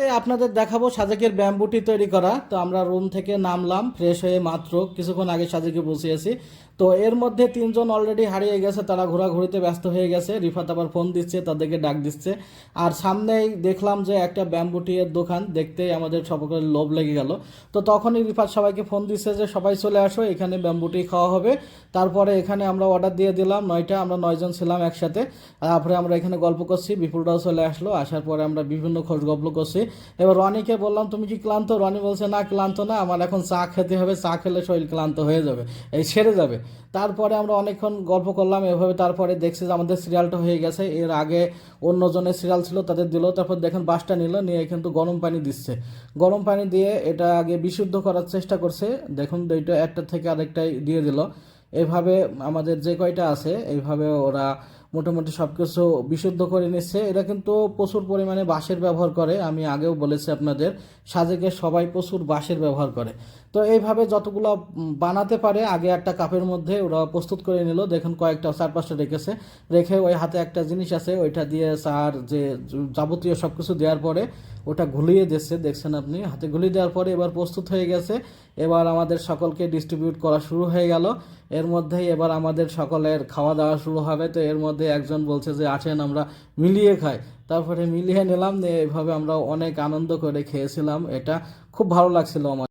তে আপনাদের দেখাবো সাজেকের ব্যাম্বুটি তৈরি করা। তো আমরা রুম থেকে নামলাম ফ্রেশ হয়ে মাত্র কিছুক্ষণ আগে সাজেকে বসিয়েছি। তো এর মধ্যে তিনজন অলরেডি হারিয়ে গেছে, তারা ঘোরাঘুরিতে ব্যস্ত হয়ে গেছে। রিফাত আবার ফোন দিচ্ছে, তাদেরকে ডাক দিচ্ছে। আর সামনেই দেখলাম যে একটা ব্যাম্বুটির দোকান, দেখতেই আমাদের সকলের লোভ লেগে গেল। তো তখনই রিফাত সবাইকে ফোন দিচ্ছে যে, সবাই চলে আসো, এখানে ব্যাম্বুটি খাওয়া হবে। তারপরে এখানে আমরা অর্ডার দিয়ে দিলাম, নয়টা, আমরা নয়জন ছিলাম একসাথে। তারপরে আমরা এখানে গল্প করছি বিপুলটাও চলে আসলো। আসার পরে আমরা বিভিন্ন খোঁজ গল্প করছি। এবার রনিকে বললাম, তুমি কি ক্লান্ত? রনি বলছে, না, ক্লান্ত না, আমার এখন চা খেতে হবে, চা খেলে শরীর ক্লান্ত হয়ে যাবে, এই সেরে যাবে। তারপরে আমরা অনেকক্ষণ গল্প করলাম, এভাবে তারপরে দেখছি যে আমাদের সিরিয়ালটা হয়ে গেছে, এর আগে অন্যজনের সিরিয়াল ছিল, তাদের দিল, তারপর দেখেন বাসটা নিল, নিয়ে কিন্তু গরম পানি দিচ্ছে। গরম পানি দিয়ে এটা আগে বিশুদ্ধ করার চেষ্টা করছে, দেখুন এটা একটা থেকে আরেকটাই দিয়ে দিল। এভাবে আমাদের যে কয়টা আছে এইভাবে ওরা মোটামুটি সব কিছু বিশুদ্ধ করে নিচ্ছে। এরা কিন্তু প্রচুর পরিমাণে বাঁশের ব্যবহার করে। আমি আগেও বলেছি আপনাদের, সাজেকে সবাই প্রচুর বাঁশের ব্যবহার করে। তো এইভাবে যতগুলো বানাতে পারে, আগে একটা কাপের মধ্যে ওরা প্রস্তুত করে নিল। দেখুন, কয়েকটা চার পাঁচটা রেখেছে। রেখে ওই হাতে একটা জিনিস আছে, ওইটা দিয়ে চার যে যাবতীয় সব কিছু দেওয়ার পরে ওটা ঘুলিয়ে দিচ্ছে। দেখছেন আপনি? হাতে ঘুলিয়ে দেওয়ার পরে এবার প্রস্তুত হয়ে গেছে। এবার আমাদের সকলকে ডিস্ট্রিবিউট করা শুরু হয়ে গেল। এর মধ্যেই এবার আমাদের সকলের খাওয়া দাওয়া শুরু হবে। তো এর মধ্যে একজন বলছে যে আসেন আমরা মিলিয়ে খাই। তারপরে মিলিয়ে নিলাম, নিয়ে এইভাবে আমরা অনেক আনন্দ করে খেয়েছিলাম। এটা খুব ভালো লাগছিল আমার।